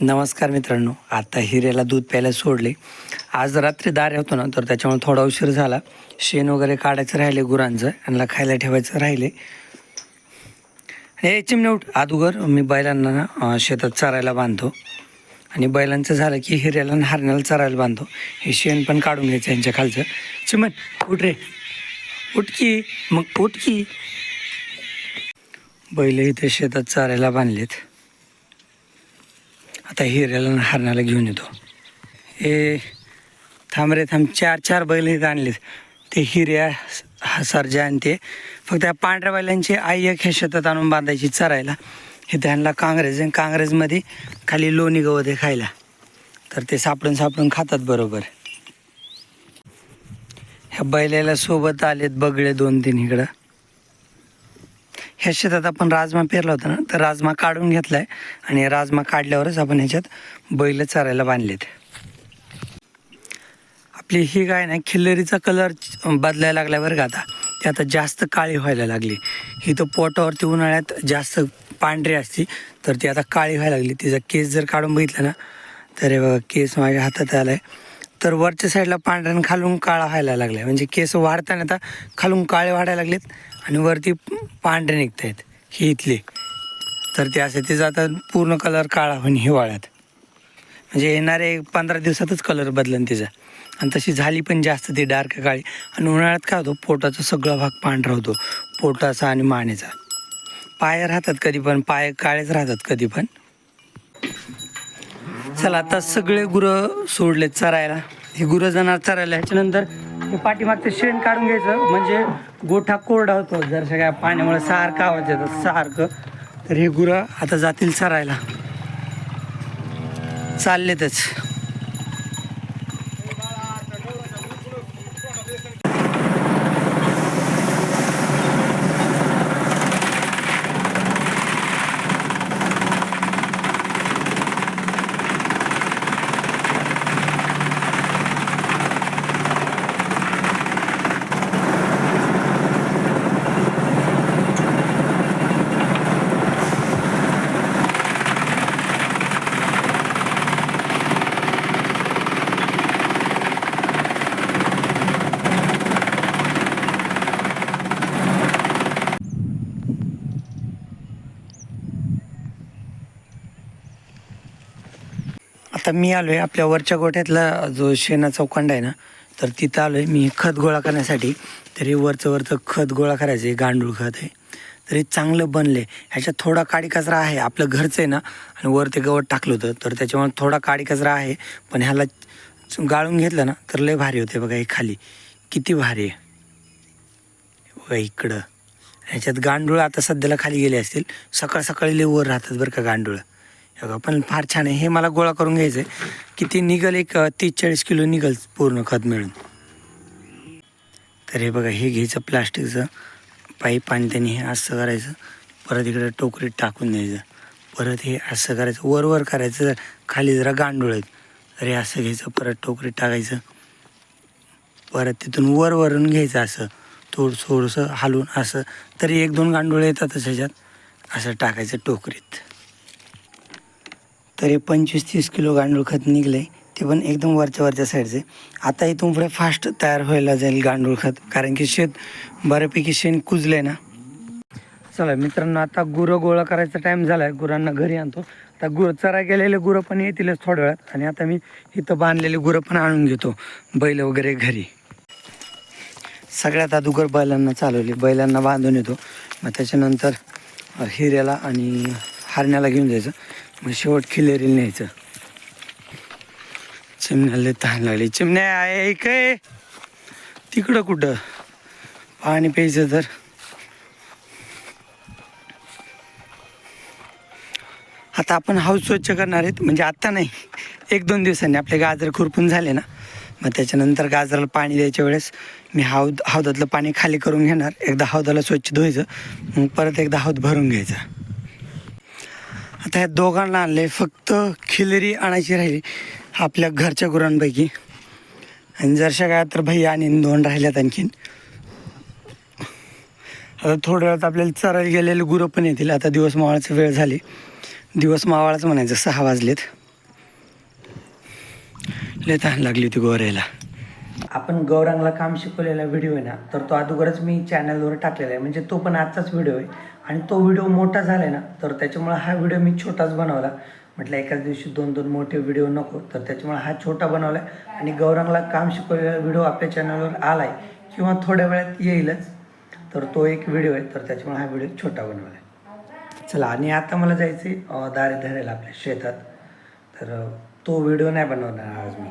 नमस्कार मित्रांनो आता हिऱ्याला दूध प्यायला सोडले. आज रात्री दार होतो ना तर त्याच्यामुळे थोडा उशीर झाला. शेण वगैरे काढायचं राहिले गुरांचं यांना खायला ठेवायचं राहिले. हे चिमणे उठ. अगोदर मी बैलांना ना शेतात चरायला बांधतो. आणि बैलांचं झालं की हिऱ्याला आणि हरण्याला चरायला बांधतो. हे शेण पण काढून घ्यायचं यांच्या खालचं. चिमण उठ रे. उठकी मग उठकी बैल इथे शेतात चारायला बांधलेत. आता हिऱ्याला हरणाला घेऊन येतो. हे थांब रे थांब. चार चार बैल इथं आणलेत. ते हिऱ्या हा सरजा आणि ते. फक्त त्या पांढऱ्या बैलांची आई एक हे शेतात आणून बांधायची चरायला. हे त्यांना काँग्रेस आणि काँग्रेसमध्ये खाली लोणी गवत आहे खायला. तर ते सापडून सापडून खातात बरोबर. ह्या बैलाला सोबत आलेत बगळे दोन तीन इकडं. ह्या शेतात आपण राजमा पेरला होता ना तर राजमा काढून घेतलाय आणि राजमा काढल्यावरच आपण ह्याच्यात बैल चरायला बांधलेत. आपली ही गाय ना खिल्लरीचा कलर बदलायला लागल्यावर गाता का आता. ती आता जास्त काळी व्हायला लागली. ही तर पोटावरती उन्हाळ्यात जास्त पांढरी असती तर ती आता काळी व्हायला लागली. तिचा केस जर काढून बघितला ना तर हे बघा केस माझ्या हातात आलाय. तर वरच्या साईडला पांढऱ्यानं खालून काळा व्हायला लागलाय. म्हणजे केस वाढताना आता खालून काळे वाढायला लागलेत. आणि वरती पांढरे निघत आहेत ही इथली. तर ते असे ते आता पूर्ण कलर काळा होईन हिवाळ्यात. म्हणजे येणारे पंधरा दिवसातच कलर बदलन तिचा आणि तशी झाली पण जास्त ती डार्क काळी. आणि उन्हाळ्यात काय होतो पोटाचा सगळा भाग पांढरा होतो. पोटाचा आणि मानेचा. पाय राहतात कधी पण पाय काळेच राहतात कधी पण. चला आता सगळे गुरं सोडलेत चरायला. हे गुरं जाणार चरायला ह्याच्यानंतर हे पाठीमागचं शेण काढून घ्यायचं. म्हणजे गोठा कोरडा होतो. जर सगळ्या पाण्यामुळे सारखं आवाज येतं सारखं. तर हे गुरं आता जातील चरायला. चाललेतच. आता मी आलो आहे आपल्या वरच्या गोठ्यातला जो शेणा चौखंड आहे ना तर तिथं आलो आहे मी खत गोळा करण्यासाठी. तरी वरचं वरचं खत गोळा करायचं आहे गांडूळ खत आहे. तरी चांगलं बनले ह्याच्यात थोडा काडी कचरा आहे आपलं घरचं आहे ना आणि वर ते गवत टाकलं होतं तर त्याच्यामुळे थोडा काडी कचरा आहे. पण ह्याला गाळून घेतलं ना तर लय भारी होते बघा हे खाली. किती भारी आहे. बघा इकडं. ह्याच्यात गांडूळ आता सध्याला खाली गेले असतील. सकाळ सकाळी लय वर राहतात बरं का गांडूळ. हे पण फार छान आहे. हे मला गोळा करून घ्यायचं आहे किती निघल एक तीस चाळीस किलो निघल पूर्ण खत मिळून. तर हे बघा हे घ्यायचं प्लास्टिकचं. पाईप आणि त्यांनी हे असं करायचं. परत इकडे टोकरीत टाकून द्यायचं. परत हे असं करायचं. वर वर करायचं. खाली जरा गांडूळ आहेत तर हे असं घ्यायचं. परत टोकरीत टाकायचं. परत तिथून वर वरून घ्यायचं असं. थोडं थोडंसं हलवून असं. तरी एक दोन गांडूळ येतातच ह्याच्यात. असं टाकायचं टोकरीत. तरी पंचवीस तीस किलो गांडूळ खत निघले ते पण एकदम वरच्या वरच्या साईडचे आता इथून पुढे फास्ट तयार व्हायला जाईल गांडूळ खत. कारण की शेत बऱ्यापैकी शेण कुजले ना. चला मित्रांनो आता गुरं गोळा करायचा टाईम झाला आहे गुरांना घरी आणतो. आता गुरं चरा गेलेले गुरं पण येतीलच थोड्या वेळात आणि आता मी इथं बांधलेले गुरं पण आणून घेतो. बैल वगैरे घरी. सगळ्यात अगोदर बैलांना चालवले. बैलांना बांधून येतो. मग त्याच्यानंतर हिऱ्याला आणि हरण्याला घेऊन जायचं. मग शेवट खिलेरीला न्यायचं. चिमण्याला तहान लागली. चिमण्या आहे काय तिकडं कुठं? पाणी प्यायचं तर. आता आपण हाऊस स्वच्छ करणार आहेत. म्हणजे आत्ता नाही. एक दोन दिवसांनी आपले गाजर खुरपून झाले ना. मग त्याच्यानंतर गाजराला पाणी द्यायच्या वेळेस मी हौद हौदातलं पाणी खाली करून घेणार. एकदा हौदाला स्वच्छ धुवायचं. मग परत एकदा हौद भरून घ्यायचा. आता ह्या दोघांना आणले फक्त खिलरी आणायची राहिली आपल्या घरच्या गुरांपैकी. आणि जरशा काय तर भाई आणि दोन राहिल्यात आणखीन. आता थोड्या वेळात आपल्याला चरायला गेलेले गुरं पण येतील. आता दिवस मावळाची वेळ झाली. दिवस मावळाच म्हणायचं सहा वाजलेत. लय तहान लागली होती गोऱ्याला आपण गौरांगला काम शिकवलेला व्हिडिओ आहे ना तर तो अगोदरच मी चॅनलवर टाकलेला आहे. म्हणजे तो पण आजचाच व्हिडिओ आहे. आणि तो व्हिडिओ मोठा झाला आहे ना तर त्याच्यामुळे हा व्हिडिओ मी छोटाच बनवला. म्हटलं एकाच दिवशी दोन दोन मोठे व्हिडिओ नको तर त्याच्यामुळे हा छोटा बनवला आहे आणि गौरांगला काम शिकवलेला व्हिडिओ आपल्या चॅनलवर आला आहे किंवा थोड्या वेळात येईलच तर तो एक व्हिडिओ आहे तर त्याच्यामुळे हा व्हिडिओ छोटा बनवला आहे चला आणि आता मला जायचं आहे दारे धरायला आपल्या शेतात. तर तो व्हिडिओ नाही बनवणार आज मी.